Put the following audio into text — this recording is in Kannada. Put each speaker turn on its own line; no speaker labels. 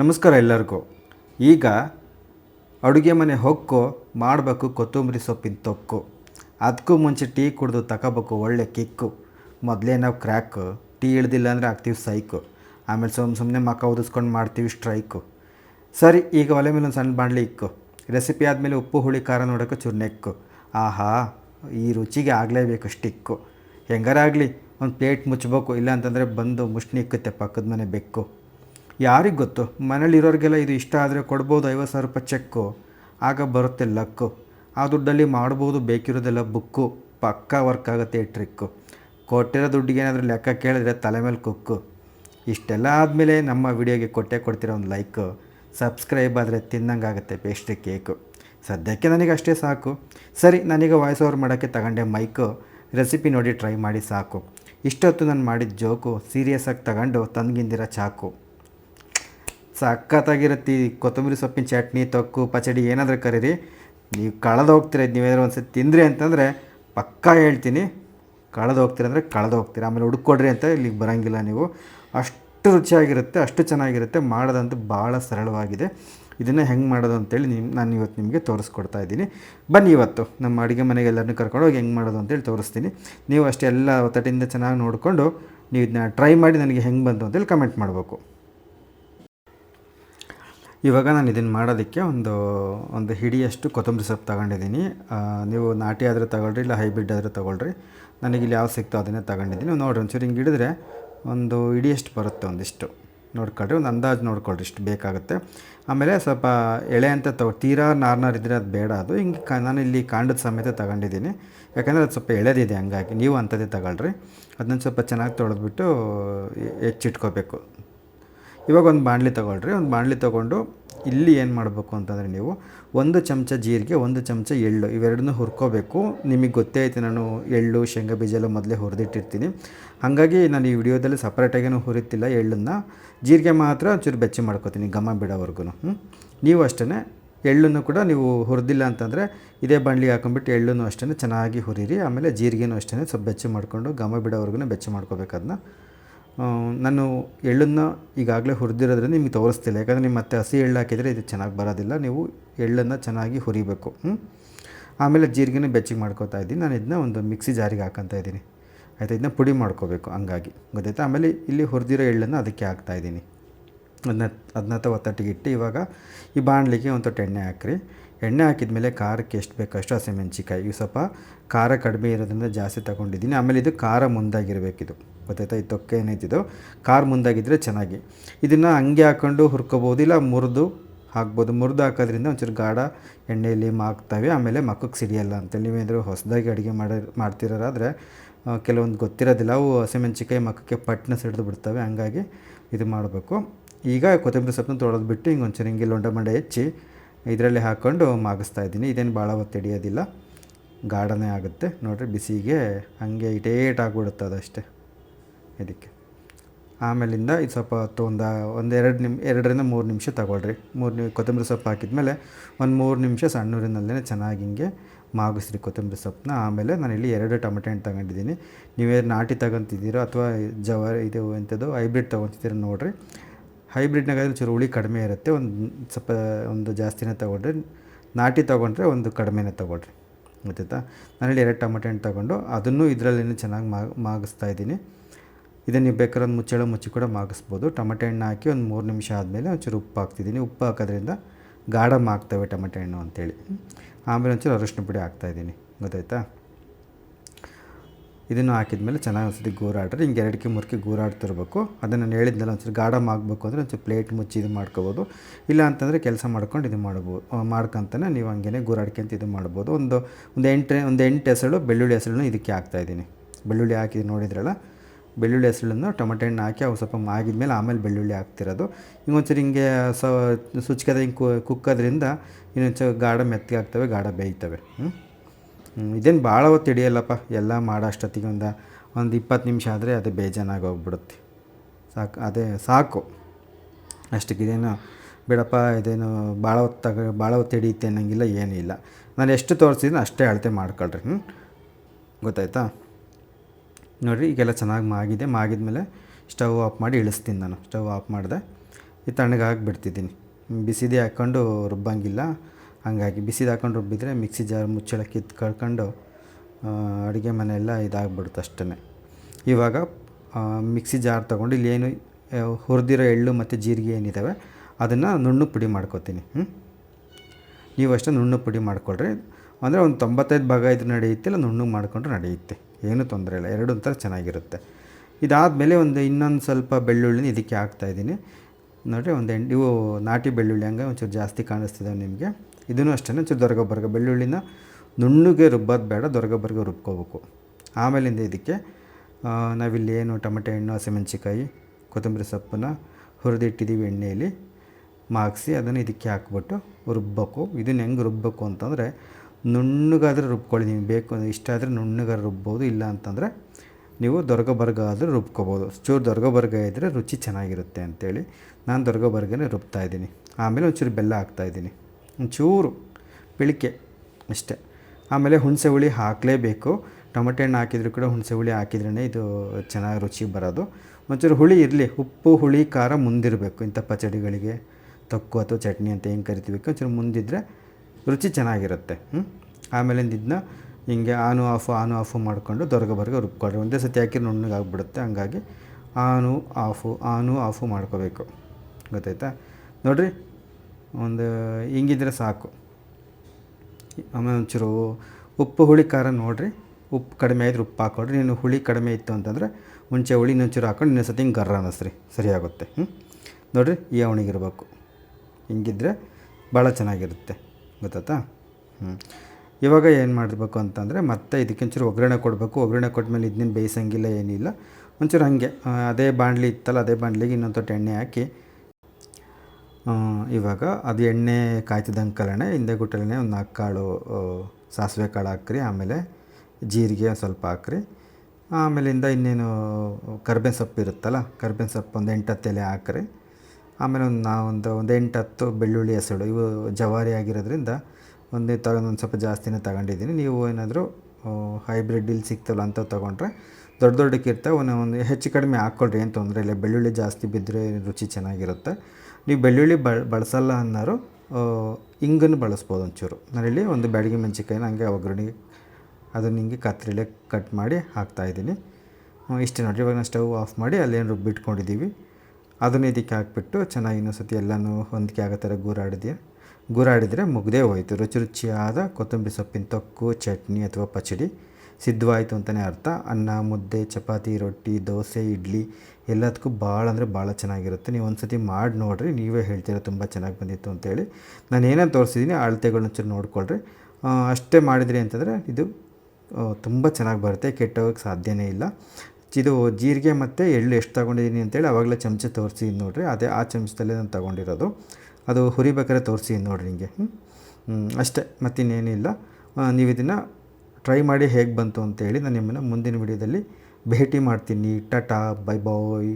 ನಮಸ್ಕಾರ ಎಲ್ಲರಿಗೂ. ಈಗ ಅಡುಗೆ ಮನೆ ಹೊಕ್ಕು, ಮಾಡಬೇಕು ಕೊತ್ತಂಬರಿ ಸೊಪ್ಪಿನ ತೊಕ್ಕು. ಅದಕ್ಕೂ ಮುಂಚೆ ಟೀ ಕುಡಿದು ತಗೋಬೇಕು ಒಳ್ಳೆ ಕಿಕ್ಕು. ಮೊದಲೇ ನಾವು ಕ್ರ್ಯಾಕು ಟೀ ಇಳ್ದಿಲ್ಲ ಅಂದರೆ ಹಾಕ್ತೀವಿ ಸೈಕು ಆಮೇಲೆ ಸುಮ್ಮ ಸುಮ್ಮನೆ ಮಕ್ಕ ಉದಿಸ್ಕೊಂಡು ಮಾಡ್ತೀವಿ ಸ್ಟ್ರೈಕು ಸರಿ, ಈಗ ಒಲೆ ಮೇಲೆ ಒಂದು ಸಣ್ಣ ಬಾಣಲಿ ಇಕ್ಕು. ರೆಸಿಪಿ ಆದಮೇಲೆ ಉಪ್ಪು, ಹುಳಿ, ಖಾರ ನೋಡೋಕೆ ಚುರ್ನೆಕ್ಕು ಆಹಾ, ಈ ರುಚಿಗೆ ಆಗಲೇಬೇಕು ಸ್ಟಿಕ್ಕು ಹೆಂಗಾರ ಆಗಲಿ, ಒಂದು ಪ್ಲೇಟ್ ಮುಚ್ಚಬೇಕು ಇಲ್ಲ ಅಂತಂದರೆ ಬಂದು ಮುಷ್ಣಿ ಇಕ್ಕುತ್ತೆ ಪಕ್ಕದ ಮನೆ ಬೆಕ್ಕು. ಯಾರಿಗೆ ಗೊತ್ತು? ಮನೇಲಿರೋರಿಗೆಲ್ಲ ಇದು ಇಷ್ಟ ಆದರೆ ಕೊಡ್ಬೋದು ಐವತ್ತು ಸಾವಿರ ರೂಪಾಯಿ ಚೆಕ್ಕು. ಆಗ ಬರುತ್ತೆ ಲಕ್ಕು. ಆ ದುಡ್ಡಲ್ಲಿ ಮಾಡ್ಬೋದು ಬೇಕಿರೋದೆಲ್ಲ ಬುಕ್ಕು. ಪಕ್ಕಾ ವರ್ಕ್ ಆಗುತ್ತೆ ಟ್ರಿಕ್ಕು. ಕೊಟ್ಟಿರೋ ದುಡ್ಡಿಗೆ ಏನಾದರೂ ಲೆಕ್ಕ ಕೇಳಿದ್ರೆ ತಲೆ ಮೇಲೆ ಕುಕ್ಕು. ಇಷ್ಟೆಲ್ಲ ಆದಮೇಲೆ ನಮ್ಮ ವಿಡಿಯೋಗೆ ಕೊಟ್ಟೆ ಕೊಡ್ತಿರೋ ಒಂದು ಲೈಕು. ಸಬ್ಸ್ಕ್ರೈಬ್ ಆದರೆ ತಿನ್ನಂಗಾಗುತ್ತೆ ಪೇಸ್ಟ್ರಿ ಕೇಕು. ಸದ್ಯಕ್ಕೆ ನನಗೆ ಅಷ್ಟೇ ಸಾಕು. ಸರಿ, ನನಗೆ ವಾಯ್ಸ್ ಓವರ್ ಮಾಡೋಕ್ಕೆ ತಗೊಂಡೆ ಮೈಕು. ರೆಸಿಪಿ ನೋಡಿ ಟ್ರೈ ಮಾಡಿ ಸಾಕು. ಇಷ್ಟೊತ್ತು ನಾನು ಮಾಡಿದ ಜೋಕು ಸೀರಿಯಸ್ಸಾಗಿ ತಗೊಂಡು ತಂದಗಿಂದಿರೋ ಚಾಕು. ಸಖತ್ತಾಗಿರುತ್ತೆ ಈ ಕೊತ್ತಂಬರಿ ಸೊಪ್ಪಿನ ಚಟ್ನಿ, ತೊಕ್ಕು, ಪಚಡಿ ಏನಾದರೂ ಕರೀರಿ. ನೀವು ಕಳೆದು ಹೋಗ್ತೀರ ನೀವೇನಾದ್ರು ಒಂದು ಸತಿ ತಿಂದ್ರಿ ಅಂತಂದರೆ ಪಕ್ಕಾ ಹೇಳ್ತೀನಿ. ಕಳೆದು ಹೋಗ್ತೀರ ಅಂದರೆ ಕಳೆದು ಹೋಗ್ತೀರ. ಆಮೇಲೆ ಹುಡ್ಕೊಡ್ರಿ ಅಂತ ಇಲ್ಲಿಗೆ ಬರೋಂಗಿಲ್ಲ ನೀವು. ಅಷ್ಟು ರುಚಿಯಾಗಿರುತ್ತೆ, ಅಷ್ಟು ಚೆನ್ನಾಗಿರುತ್ತೆ, ಮಾಡೋದಂತೂ ಭಾಳ ಸರಳವಾಗಿದೆ. ಇದನ್ನು ಹೆಂಗೆ ಮಾಡೋದು ಅಂತೇಳಿ ನಿಮ್ಮ ನಾನು ಇವತ್ತು ನಿಮಗೆ ತೋರಿಸ್ಕೊಡ್ತಾ ಇದ್ದೀನಿ. ಬನ್ನಿ ಇವತ್ತು, ನಮ್ಮ ಅಡುಗೆ ಮನೆಗೆ ಎಲ್ಲರನ್ನೂ ಕರ್ಕೊಂಡು ಹೋಗಿ ಹೆಂಗೆ ಮಾಡೋದು ಅಂತೇಳಿ ತೋರಿಸ್ತೀನಿ. ನೀವು ಅಷ್ಟೆಲ್ಲ ಒತ್ತಟಿಂದ ಚೆನ್ನಾಗಿ ನೋಡಿಕೊಂಡು ನೀವು ಇದನ್ನ ಟ್ರೈ ಮಾಡಿ ನನಗೆ ಹೆಂಗೆ ಬಂತು ಅಂತೇಳಿ ಕಮೆಂಟ್ ಮಾಡಬೇಕು. ಇವಾಗ ನಾನು ಇದನ್ನು ಮಾಡೋದಕ್ಕೆ ಒಂದು ಒಂದು ಹಿಡಿಯಷ್ಟು ಕೊತ್ತಂಬರಿ ಸೊಪ್ಪು ತಗೊಂಡಿದ್ದೀನಿ. ನೀವು ನಾಟಿ ಆದರೂ ತಗೊಳ್ರಿ, ಇಲ್ಲ ಹೈಬ್ರಿಡ್ ಆದರೂ ತಗೊಳ್ರಿ. ಇಲ್ಲಿ ಯಾವ ಸಿಗ್ತೋ ಅದನ್ನೇ ತಗೊಂಡಿದ್ದೀನಿ. ನೋಡಿರಿ, ಒಂಚೂರು ಹಿಂಗೆ ಹಿಡಿದ್ರೆ ಒಂದು ಹಿಡಿಯಷ್ಟು ಬರುತ್ತೆ ಒಂದಿಷ್ಟು. ನೋಡ್ಕೊಳ್ರಿ, ಒಂದು ಅಂದಾಜು ನೋಡ್ಕೊಳ್ರಿ ಇಷ್ಟು ಬೇಕಾಗುತ್ತೆ. ಆಮೇಲೆ ಸ್ವಲ್ಪ ಎಳೆ ಅಂತ ತಗೊ ತೀರಾ ನಾರ್ನಾರ್ ಇದ್ದರೆ ಅದು ಬೇಡ ಅದು. ಹಿಂಗೆ ಕ, ನಾನು ಇಲ್ಲಿ ಕಾಂಡದ ಸಮೇತ ತಗೊಂಡಿದ್ದೀನಿ. ಯಾಕಂದರೆ ಅದು ಸ್ವಲ್ಪ ಎಳೆದಿದೆ ಹಂಗಾಗಿ. ನೀವು ಅಂಥದ್ದೇ ತಗೊಳ್ರಿ. ಅದನ್ನ ಸ್ವಲ್ಪ ಚೆನ್ನಾಗಿ ತೊಳೆದ್ಬಿಟ್ಟು ಹೆಚ್ಚಿಟ್ಕೋಬೇಕು. ಇವಾಗ ಒಂದು ಬಾಣಲಿ ತೊಗೊಳ್ರಿ, ಒಂದು ಬಾಣಲಿ ತೊಗೊಂಡು ಇಲ್ಲಿ ಏನು ಮಾಡಬೇಕು ಅಂತಂದರೆ ನೀವು ಒಂದು ಚಮಚ ಜೀರಿಗೆ, ಒಂದು ಚಮಚ ಎಳ್ಳು, ಇವೆರಡನ್ನೂ ಹುರ್ಕೋಬೇಕು. ನಿಮಗೆ ಗೊತ್ತೇ ಐತೆ ನಾನು ಎಳ್ಳು, ಶೇಂಗಾ ಬೀಜ ಎಲ್ಲ ಮೊದಲೇ ಹುರಿದಿಟ್ಟಿರ್ತೀನಿ. ಹಾಗಾಗಿ ನಾನು ಈ ವಿಡಿಯೋದಲ್ಲಿ ಸಪ್ರೇಟಾಗೇನು ಹುರಿತಿಲ್ಲ ಎಳ್ಳನ್ನು. ಜೀರಿಗೆ ಮಾತ್ರ ಒಂಚೂರು ಬೆಚ್ಚ ಮಾಡ್ಕೋತೀನಿ ಘಮ ಬಿಡೋವರೆಗೂ ನೀವು ಅಷ್ಟೇ ಎಳ್ಳನ್ನು ಕೂಡ ನೀವು ಹುರಿದಿಲ್ಲ ಅಂತಂದರೆ ಇದೇ ಬಾಣಲಿಗೆ ಹಾಕೊಂಡ್ಬಿಟ್ಟು ಎಳ್ಳನ್ನು ಅಷ್ಟೇ ಚೆನ್ನಾಗಿ ಹುರಿರಿ, ಆಮೇಲೆ ಜೀರಿಗೆನೂ ಅಷ್ಟೇ ಸ್ವಲ್ಪ ಬೆಚ್ಚ ಮಾಡಿಕೊಂಡು ಘಮ ಬಿಡೋವರೆಗೂ ಬೆಚ್ಚ ಮಾಡ್ಕೋಬೇಕು ಅದನ್ನ ನಾನು ಎಳ್ಳನ್ನು ಈಗಾಗಲೇ ಹುರಿದಿರೋದ್ರಿಂದ ನಿಮಗೆ ತೋರಿಸ್ತಿಲ್ಲ. ಯಾಕಂದರೆ ನೀವು ಮತ್ತೆ ಹಸಿ ಎಳ್ಳು ಹಾಕಿದರೆ ಇದು ಚೆನ್ನಾಗಿ ಬರೋದಿಲ್ಲ. ನೀವು ಎಳ್ಳನ್ನು ಚೆನ್ನಾಗಿ ಹುರಿಬೇಕು. ಆಮೇಲೆ ಜೀರಿಗೆನ ಬೆಚ್ಚಿಗೆ ಮಾಡ್ಕೋತಾ ಇದ್ದೀನಿ. ನಾನು ಇದನ್ನ ಒಂದು ಮಿಕ್ಸಿ ಜಾರಿಗೆ ಹಾಕೊತಾ ಇದ್ದೀನಿ. ಆಯಿತಾ? ಇದನ್ನ ಪುಡಿ ಮಾಡ್ಕೋಬೇಕು ಹಂಗಾಗಿ. ಗೊತ್ತಾಯ್ತಾ? ಆಮೇಲೆ ಇಲ್ಲಿ ಹುರಿದಿರೋ ಎಳ್ಳನ್ನು ಅದಕ್ಕೆ ಹಾಕ್ತಾ ಇದ್ದೀನಿ. ಅದನ್ನ ಅದನ್ನ ಒತ್ತಟ್ಟಿಗೆ ಇಟ್ಟು ಇವಾಗ ಈ ಬಾಣಲಿಗೆ ಒಂದು ತೊಟ್ಟು ಎಣ್ಣೆ ಹಾಕ್ರಿ. ಎಣ್ಣೆ ಹಾಕಿದ ಮೇಲೆ ಖಾರಕ್ಕೆ ಎಷ್ಟು ಬೇಕೋ ಅಷ್ಟು ಹಸಿಮೆಣ್ಸಿಕಾಯಿ ಇವು ಸ್ವಲ್ಪ ಖಾರ ಕಡಿಮೆ ಇರೋದ್ರಿಂದ ಜಾಸ್ತಿ ತಗೊಂಡಿದ್ದೀನಿ. ಆಮೇಲೆ ಇದು ಖಾರ ಮುಂದಾಗಿರಬೇಕಿದು. ಗೊತ್ತಾಯ್ತಾ ಈ ತೊಕ್ಕೆ ಏನೈತಿದು, ಕಾರ್ ಮುಂದಾಗಿದ್ದರೆ ಚೆನ್ನಾಗಿ. ಇದನ್ನು ಹಂಗೆ ಹಾಕ್ಕೊಂಡು ಹುರ್ಕೋಬೋದು, ಇಲ್ಲ ಮುರಿದು ಹಾಕ್ಬೋದು. ಮುರಿದು ಹಾಕೋದ್ರಿಂದ ಒಂಚೂರು ಗಾಢ ಎಣ್ಣೆಯಲ್ಲಿ ಮಾಕ್ತಾವೆ, ಆಮೇಲೆ ಮಕ್ಕಕ್ಕೆ ಸಿಡಿಯಲ್ಲ ಅಂತ. ನೀವೇನಾದರೂ ಹೊಸದಾಗಿ ಅಡುಗೆ ಮಾಡಿ, ಮಾಡ್ತಿರೋರಾದರೆ ಕೆಲವೊಂದು ಗೊತ್ತಿರೋದಿಲ್ಲ. ಅವು ಹಸಿಮೆಣ್ಸಿಕಾಯಿ ಮಕ್ಕಕ್ಕೆ ಪಟ್ನ ಸಿಡಿದು ಬಿಡ್ತವೆ, ಹಂಗಾಗಿ ಇದು ಮಾಡಬೇಕು. ಈಗ ಕೊತ್ತಂಬರಿ ಸೊಪ್ಪನ್ನು ತೊಳೆದು ಬಿಟ್ಟು ಹಿಂಗೆ ಒಂಚೂರು ಹಿಂಗೆ ಲೊಂಡ ಮಂಡೆ ಹೆಚ್ಚಿ ಇದರಲ್ಲಿ ಹಾಕ್ಕೊಂಡು ಮಾಗಿಸ್ತಾ ಇದ್ದೀನಿ. ಇದೇನು ಭಾಳ ಹೊತ್ತು ಹಿಡಿಯೋದಿಲ್ಲ. ಗಾಢನೇ ಆಗುತ್ತೆ. ನೋಡಿರಿ, ಬಿಸಿಗೆ ಹಾಗೆ ಇಟೇಟ್ ಆಗಿಬಿಡುತ್ತೆ ಅದಷ್ಟೇ ಇದಕ್ಕೆ. ಆಮೇಲಿಂದ ಇದು ಸ್ವಲ್ಪ ಹತ್ತು ಒಂದು ಒಂದು ಎರಡು ನಿಮ್, ಎರಡರಿಂದ ಮೂರು ನಿಮಿಷ ತಗೊಳ್ರಿ. ಮೂರು ನಿ, ಕೊತ್ತಂಬರಿ ಸೊಪ್ಪು ಹಾಕಿದ್ಮೇಲೆ ಒಂದು ಮೂರು ನಿಮಿಷ ಸಣ್ಣೂರಿನಲ್ಲೇ ಚೆನ್ನಾಗಿ ಹಿಂಗೆ ಮಾಗಿಸ್ರಿ ಕೊತ್ತಂಬರಿ ಸೊಪ್ಪನ್ನ. ಆಮೇಲೆ ನಾನಿಲ್ಲಿ ಎರಡು ಟೊಮೆಟೊ ಹಣ್ಣು ತಗೊಂಡಿದ್ದೀನಿ. ನೀವೇ ನಾಟಿ ತಗೊತಿದ್ದೀರೋ ಅಥವಾ ಜವಾರಿ, ಇದು ಎಂಥದ್ದು ಹೈಬ್ರಿಡ್ ತೊಗೊತಿದ್ದೀರೋ ನೋಡಿರಿ. ಹೈಬ್ರಿಡ್ನಾಗಾದ್ರೆ ಚೂರು ಹುಳಿ ಕಡಿಮೆ ಇರುತ್ತೆ. ಒಂದು ಸ್ವಲ್ಪ ಒಂದು ಜಾಸ್ತಿನೇ ತೊಗೊಂಡ್ರೆ ನಾಟಿ ತೊಗೊಂಡ್ರೆ ಒಂದು ಕಡಿಮೆನೇ ತೊಗೊಳ್ರಿ. ಗೊತ್ತಾಯ್ತಾ? ನಾನಿಲ್ಲಿ ಎರಡು ಟೊಮೆಟೊ ಹಣ್ಣು ತೊಗೊಂಡು ಅದನ್ನು ಇದರಲ್ಲಿ ಚೆನ್ನಾಗಿ ಮಾಗಿಸ್ತಾ ಇದ್ದೀನಿ. ಇದನ್ನು ನೀವು ಬೇಕಾದ್ರೆ ಮುಚ್ಚಳ ಮುಚ್ಚಿ ಕೂಡ ಮಾಗಿಸ್ಬೋದು. ಟೊಮೆಟೊ ಹಣ್ಣು ಹಾಕಿ ಒಂದು ಮೂರು ನಿಮಿಷ ಆದಮೇಲೆ ಒಂಚೂರು ಉಪ್ಪು ಹಾಕ್ತಿದ್ದೀನಿ. ಉಪ್ಪು ಹಾಕೋದ್ರಿಂದ ಗಾಢ ಮಾಗ್ತವೆ ಟೊಮೆಟೊ ಹಣ್ಣು ಅಂತೇಳಿ. ಆಮೇಲೆ ಒಂಚೂರು ಅರಶಿನ ಪುಡಿ ಹಾಕ್ತಾಯಿದ್ದೀನಿ ಗೊತ್ತಾಯ್ತಾ? ಇದನ್ನು ಹಾಕಿದ್ಮೇಲೆ ಚೆನ್ನಾಗಿ ಒಂದ್ಸತಿ ಗೂರಾಡ್ರಿ. ಹಿಂಗೆ ಎರಡಕ್ಕೆ ಮೂರಕ್ಕೆ ಗೂರಾಡ್ತಿರ್ಬೇಕು. ಅದನ್ನು ನಾನು ಹೇಳಿದ್ನಲ್ಲ, ಒಂಚೂರು ಗಾಢ ಆಗಬೇಕು ಅಂದರೆ ಒಂಚೂರು ಪ್ಲೇಟ್ ಮುಚ್ಚಿ ಇದು ಮಾಡ್ಕೋಬೋದು. ಇಲ್ಲ ಅಂತಂದರೆ ಕೆಲಸ ಮಾಡ್ಕೊಂಡು ಇದು ಮಾಡ್ಬೋದು ಮಾಡ್ಕೊಂತಾನೆ ನೀವು ಹಂಗೇನೆ ಗೂರಾಡ್ಕೊಂತ ಇದು ಮಾಡ್ಬೋದು. ಒಂದು ಒಂದು ಎಂಟು ಒಂದು ಎಂಟು ಹೆಸಳು, ಬೆಳ್ಳುಳ್ಳಿ ಹೆಸಳನ್ನು ಇದಕ್ಕೆ ಹಾಕ್ತಾಯಿದ್ದೀನಿ ಬೆಳ್ಳುಳ್ಳಿ ಹಾಕಿ ನೋಡಿದ್ರಲ್ಲ ಬೆಳ್ಳುಳ್ಳಿ ಹೆಸಳನ್ನು ಟೊಮೆಟೊ ಹಣ್ಣು ಹಾಕಿ ಅವು ಸ್ವಲ್ಪ ಮಾಗಿದ್ಮೇಲೆ ಆಮೇಲೆ ಬೆಳ್ಳುಳ್ಳಿ ಹಾಕ್ತಿರೋದು. ಇನ್ನೊಂಚೂರು ಹಿಂಗೆ ಸ ಸುಚ್ಕದ ಹಿಂಗೆ ಕುಕ್ಕೋದ್ರಿಂದ ಇನ್ನೊಂಚೂರು ಗಾಢ ಮೆತ್ತಗೆ ಆಗ್ತವೆ, ಗಾಢ ಬೇಯ್ತವೆ. ಹ್ಞೂ ಇದೇನು ಭಾಳ ಹೊತ್ತು ಹಿಡಿಯಲ್ಲಪ್ಪ. ಎಲ್ಲ ಮಾಡೋ ಅಷ್ಟೊತ್ತಿಗೆ ಒಂದು ಒಂದು ಇಪ್ಪತ್ತು ನಿಮಿಷ ಆದರೆ ಅದು ಬೇಜಾನಾಗಿ ಹೋಗ್ಬಿಡುತ್ತೆ. ಸಾಕು, ಅದೇ ಸಾಕು. ಅಷ್ಟಕ್ಕೆ ಇದೇನು, ಬಿಡಪ್ಪ, ಇದೇನು ಭಾಳ ಹೊತ್ತು ತಗ, ಭಾಳ ಹೊತ್ತು ಹಿಡಿಯುತ್ತೆ ಅನ್ನೋಂಗಿಲ್ಲ ಏನೂ ಇಲ್ಲ ನಾನು ಎಷ್ಟು ತೋರಿಸಿದ್ನೋ ಅಷ್ಟೇ ಅಳತೆ ಮಾಡ್ಕೊಳ್ರಿ. ಹ್ಞೂ ಗೊತ್ತಾಯ್ತಾ? ನೋಡಿರಿ, ಈಗೆಲ್ಲ ಚೆನ್ನಾಗಿ ಮಾಗಿದೆ. ಮಾಗಿದ ಮೇಲೆ ಸ್ಟವ್ ಆಫ್ ಮಾಡಿ ಇಳಿಸ್ತೀನಿ ನಾನು. ಸ್ಟವ್ ಆಫ್ ಮಾಡಿದೆ. ಈ ತಣ್ಣಗೆ ಹಾಕಿಬಿಡ್ತಿದ್ದೀನಿ ಬಿಸಿದೇ ಹಾಕ್ಕೊಂಡು ರುಬ್ಬಂಗಿಲ್ಲ. ಹಾಗಾಗಿ ಬಿಸಿದು ಹಾಕ್ಕೊಂಡು ರುಬ್ಬಿದರೆ ಮಿಕ್ಸಿ ಜಾರ್ ಮುಚ್ಚಳ ಕಿತ್ತು ಕಳ್ಕೊಂಡು ಅಡುಗೆ ಮನೆಯೆಲ್ಲ ಇದಾಗ್ಬಿಡುತ್ತೆ ಅಷ್ಟೇ ಇವಾಗ ಮಿಕ್ಸಿ ಜಾರ್ ತೊಗೊಂಡು ಇಲ್ಲಿ ಏನು ಹುರಿದಿರೋ ಎಳ್ಳು ಮತ್ತು ಜೀರಿಗೆ ಏನಿದ್ದಾವೆ ಅದನ್ನು ನುಣ್ಣು ಪುಡಿ ಮಾಡ್ಕೋತೀನಿ. ನೀವು ಅಷ್ಟೇ ನುಣ್ಣು ಪುಡಿ ಮಾಡ್ಕೊಳ್ರಿ. ಅಂದರೆ ಒಂದು ತೊಂಬತ್ತೈದು ಭಾಗ ಇದು ನಡೆಯುತ್ತೆ, ಇಲ್ಲ ನುಣ್ಣು ಮಾಡಿಕೊಂಡ್ರೆ ನಡೆಯುತ್ತೆ. ಏನೂ ತೊಂದರೆ ಇಲ್ಲ, ಎರಡು ಒಂಥರ ಚೆನ್ನಾಗಿರುತ್ತೆ. ಇದಾದಮೇಲೆ ಒಂದು ಇನ್ನೊಂದು ಸ್ವಲ್ಪ ಬೆಳ್ಳುಳ್ಳಿನ ಇದಕ್ಕೆ ಹಾಕ್ತಾಯಿದ್ದೀನಿ ನೋಡಿರಿ, ಒಂದು ಎಂಟು ಇವು ನಾಟಿ ಬೆಳ್ಳುಳ್ಳಿ ಹಂಗೆ ಒಂಚೂರು ಜಾಸ್ತಿ ಕಾಣಿಸ್ತಿದೆ ನಿಮಗೆ. ಇದನ್ನು ಅಷ್ಟೇ ಒಂಚೂರು ದೊರಗೊಬ್ಬರ್ಗ ಬೆಳ್ಳುಳ್ಳಿನ ನುಣ್ಣಗೆ ರುಬ್ಬೋದು ಬೇಡ ದೊರಗೊಬ್ಬರ್ಗ ರುಬ್ಕೋಬೇಕು. ಆಮೇಲಿಂದ ಇದಕ್ಕೆ ನಾವಿಲ್ಲಿ ಏನು ಟೊಮೆಟೊ ಹಣ್ಣು ಹಸಿಮೆಣ್ಸಿಕಾಯಿ ಕೊತ್ತಂಬರಿ ಸೊಪ್ಪನ್ನ ಹುರಿದಿಟ್ಟಿದ್ದೀವಿ ಎಣ್ಣೆಯಲ್ಲಿ ಮಾಗಿಸಿ ಅದನ್ನು ಇದಕ್ಕೆ ಹಾಕ್ಬಿಟ್ಟು ರುಬ್ಬಬೇಕು ಇದನ್ನು ಹೆಂಗೆ ರುಬ್ಬಬೇಕು ಅಂತಂದರೆ ನುಣ್ಣಗಾದ್ರೆ ರುಬ್ಕೊಳ್ಳಿ. ನಿಮ್ಗೆ ಬೇಕು ಇಷ್ಟ ಆದರೆ ನುಣ್ಣಗಾದ್ರೆ ರುಬ್ಬೋದು, ಇಲ್ಲ ಅಂತಂದರೆ ನೀವು ದೊರಗಬರ್ಗ ಆದರೂ ರುಬ್ಕೋಬೋದು. ಚೂರು ದೊರಗಬರ್ಗ ಇದ್ದರೆ ರುಚಿ ಚೆನ್ನಾಗಿರುತ್ತೆ ಅಂತೇಳಿ ನಾನು ದೊರಗಬರ್ಗನೇ ರುಬ್ತಾ ಇದ್ದೀನಿ. ಆಮೇಲೆ ಒಂಚೂರು ಬೆಲ್ಲ ಹಾಕ್ತಾಯಿದ್ದೀನಿ ಒಂಚೂರು ಪಿಳಿಕೆ ಅಷ್ಟೇ. ಆಮೇಲೆ ಹುಣಸೆ ಹುಳಿ ಹಾಕಲೇಬೇಕು. ಟೊಮೆಟೊ ಹಣ್ಣು ಹಾಕಿದ್ರು ಕೂಡ ಹುಣಸೆ ಹುಳಿ ಹಾಕಿದ್ರೇ ಇದು ಚೆನ್ನಾಗಿ ರುಚಿ ಬರೋದು. ಒಂಚೂರು ಹುಳಿ ಇರಲಿ. ಉಪ್ಪು, ಹುಳಿ, ಖಾರ ಮುಂದಿರಬೇಕು ಇಂಥ ಪಚಡಿಗಳಿಗೆ. ತಕ್ಕು ಅಥವಾ ಚಟ್ನಿ ಅಂತ ಏನು ಕರಿತೀವಿ, ಒಂಚೂರು ಮುಂದಿದ್ದರೆ ರುಚಿ ಚೆನ್ನಾಗಿರುತ್ತೆ ಆಮೇಲಿಂದ ಇದನ್ನ ಹಿಂಗೆ ಆನು ಆಫು ಆನು ಆಫು ಮಾಡಿಕೊಂಡು ದೊರಗಬರ್ಗ ರುಬ್ಕೊಳ್ರಿ ಒಂದೇ ಸತಿ ಹಾಕಿದ್ರೆ ನುಣ್ಣಗೆ ಆಗ್ಬಿಡುತ್ತೆ. ಹಂಗಾಗಿ ಆನು ಆಫು ಆನು ಆಫು ಮಾಡ್ಕೋಬೇಕು. ಗೊತ್ತಾಯ್ತಾ? ನೋಡಿರಿ, ಒಂದು ಹಿಂಗಿದ್ರೆ ಸಾಕು. ಆಮೇಲೆ ಒಂಚೂರು ಉಪ್ಪು, ಹುಳಿ, ಖಾರ ನೋಡಿರಿ. ಉಪ್ಪು ಕಡಿಮೆ ಆಯಿತು ಉಪ್ಪು ಹಾಕೊಡ್ರಿ ನೀನು ಹುಳಿ ಕಡಿಮೆ ಇತ್ತು ಅಂತಂದರೆ ಮುಂಚೆ ಹುಳಿ ಇನ್ನೊಂಚೂರು ಹಾಕೊಂಡು ಇನ್ನೊಂದು ಸತಿ ಹಿಂಗೆ ಗರ್ರ ಅನ್ನಿಸ್ರಿ ಸರಿಯಾಗುತ್ತೆ ಹ್ಞೂ ನೋಡಿರಿ, ಈ ಅವಣಿಗಿರ್ಬೇಕು. ಹಿಂಗಿದ್ರೆ ಭಾಳ ಚೆನ್ನಾಗಿರುತ್ತೆ. ಗೊತ್ತಾಯ್ತಾ? ಹ್ಞೂ ಇವಾಗ ಏನು ಮಾಡಬೇಕು ಅಂತಂದರೆ ಮತ್ತೆ ಇದಕ್ಕೆ ಒಂಚೂರು ಒಗ್ಗರಣೆ ಕೊಡಬೇಕು. ಒಗ್ಗರಣೆ ಕೊಟ್ಟಮೇಲೆ ಇದನ್ನೇನು ಬೇಯಿಸಂಗಿಲ್ಲ, ಏನಿಲ್ಲ. ಒಂಚೂರು ಹಾಗೆ ಅದೇ ಬಾಣಲಿ ಇತ್ತಲ್ಲ, ಅದೇ ಬಾಣಲಿಗೆ ಇನ್ನೊಂದು ತೊಟ್ಟು ಎಣ್ಣೆ ಹಾಕಿ ಇವಾಗ ಅದು ಎಣ್ಣೆ ಕಾಯ್ತಿದ್ದಂಗೆ ಕಲಣೆ, ಹಿಂದೆ ಗುಟ್ಟಲೇ ಒಂದು ನಾಲ್ಕು ಕಾಳು ಸಾಸಿವೆ ಕಾಳು ಹಾಕ್ರಿ, ಆಮೇಲೆ ಜೀರಿಗೆ ಸ್ವಲ್ಪ ಹಾಕ್ರಿ. ಆಮೇಲಿಂದ ಇನ್ನೇನು ಕರ್ಬೇವಿನ ಸೊಪ್ಪು ಇರುತ್ತಲ್ಲ, ಕರ್ಬೇವಿನ ಸೊಪ್ಪು ಒಂದು ಎಂಟು ಹಾಕ್ರಿ. ಆಮೇಲೆ ಒಂದು ನಾ ಒಂದು ಒಂದು ಎಂಟು ಹತ್ತು ಬೆಳ್ಳುಳ್ಳಿ ಹೆಸಳು ಇವು ಜವಾರಿ ಆಗಿರೋದ್ರಿಂದ ಒಂದೇ ತಗೊಂಡು ಸ್ವಲ್ಪ ಜಾಸ್ತಿನೇ ತಗೊಂಡಿದ್ದೀನಿ. ನೀವು ಏನಾದರೂ ಹೈಬ್ರಿಡ್ ಇಲ್ಲಿ ಸಿಗ್ತಲ್ಲ ಅಂತ ತೊಗೊಂಡ್ರೆ ದೊಡ್ಡ ದೊಡ್ಡಕ್ಕೆ ಇರ್ತಾ ಒಂದು ಒಂದು ಹೆಚ್ಚು ಕಡಿಮೆ ಹಾಕ್ಕೊಳ್ರಿ, ಏನು ತೊಂದರೆ ಇಲ್ಲ. ಬೆಳ್ಳುಳ್ಳಿ ಜಾಸ್ತಿ ಬಿದ್ದರೆ ರುಚಿ ಚೆನ್ನಾಗಿರುತ್ತೆ. ನೀವು ಬೆಳ್ಳುಳ್ಳಿ ಬಳ, ಬಳಸಲ್ಲ ಅನ್ನೋರು ಹಿಂಗನ್ನು ಬಳಸ್ಬೋದು ಒಂಚೂರು. ನಾನಿಲ್ಲಿ ಒಂದು ಬ್ಯಾಡಗಿ ಮೆಣಸಿನ್ಕಾಯಿನ ಹಂಗೆ ಒಗ್ಗರಣೆ, ಅದನ್ನು ಹಿಂಗೆ ಕತ್ರಿಲೆ ಕಟ್ ಮಾಡಿ ಹಾಕ್ತಾಯಿದ್ದೀನಿ ಇಷ್ಟೇ ನೋಡಿರಿ, ಇವಾಗ ನಾನು ಸ್ಟವ್ ಆಫ್ ಮಾಡಿ ಅಲ್ಲೇನು ರುಬ್ಬಿಟ್ಕೊಂಡಿದ್ದೀವಿ. ಅದನ್ನು ಇದಕ್ಕೆ ಹಾಕ್ಬಿಟ್ಟು ಚೆನ್ನಾಗಿ ಇನ್ನೊಂದು ಸತಿ ಎಲ್ಲನೂ ಹೊಂದಿಕೆ ಆಗೋ ಥರ ಗೂರಾಡಿದ್ಯಾ? ಗೂರಾಡಿದರೆ ಮುಗ್ದೇ ಹೋಯಿತು. ರುಚಿ ರುಚಿಯಾದ ಕೊತ್ತಂಬರಿ ಸೊಪ್ಪಿನ ತೊಕ್ಕು, ಚಟ್ನಿ ಅಥವಾ ಪಚಡಿ ಸಿದ್ಧವಾಯಿತು ಅಂತಲೇ ಅರ್ಥ. ಅನ್ನ, ಮುದ್ದೆ, ಚಪಾತಿ, ರೊಟ್ಟಿ, ದೋಸೆ, ಇಡ್ಲಿ ಎಲ್ಲದಕ್ಕೂ ಭಾಳ ಅಂದರೆ ಭಾಳ ಚೆನ್ನಾಗಿರುತ್ತೆ. ನೀವು ಒಂದು ಸತಿ ಮಾಡಿ ನೋಡಿರಿ, ನೀವೇ ಹೇಳ್ತೀರ ತುಂಬ ಚೆನ್ನಾಗಿ ಬಂದಿತ್ತು ಅಂತೇಳಿ. ನಾನು ಏನೇನು ತೋರಿಸಿದ್ದೀನಿ ಅಳತೆಗಳನ್ನ ನೋಡಿಕೊಳ್ಳ್ರಿ ಅಷ್ಟೇ ಮಾಡಿದ್ರಿ ಅಂತಂದರೆ ಇದು ತುಂಬ ಚೆನ್ನಾಗಿ ಬರುತ್ತೆ. ಕೆಟ್ಟೋಗಕ್ಕೆ ಸಾಧ್ಯವೇ ಇಲ್ಲ. ಇದು ಜೀರಿಗೆ ಮತ್ತು ಎಳ್ಳು ಎಷ್ಟು ತೊಗೊಂಡಿದ್ದೀನಿ ಅಂತೇಳಿ ಅವಾಗಲೇ ಚಮಚ ತೋರಿಸಿ ನೋಡಿರಿ. ಅದೇ ಆ ಚಮಚದಲ್ಲೇ ನಾನು ತೊಗೊಂಡಿರೋದು. ಅದು ಹುರಿಬೇಕಾದ್ರೆ ತೋರಿಸಿ ನೋಡಿರಿ ಹಿಂಗೆ. ಅಷ್ಟೇ. ಮತ್ತಿನ್ನೇನಿಲ್ಲ ನೀವು ಇದನ್ನು ಟ್ರೈ ಮಾಡಿ ಹೇಗೆ ಬಂತು ಅಂತೇಳಿ ನಾನು ನಿಮ್ಮನ್ನು ಮುಂದಿನ ವಿಡಿಯೋದಲ್ಲಿ ಭೇಟಿ ಮಾಡ್ತೀನಿ. Tata, bye bye.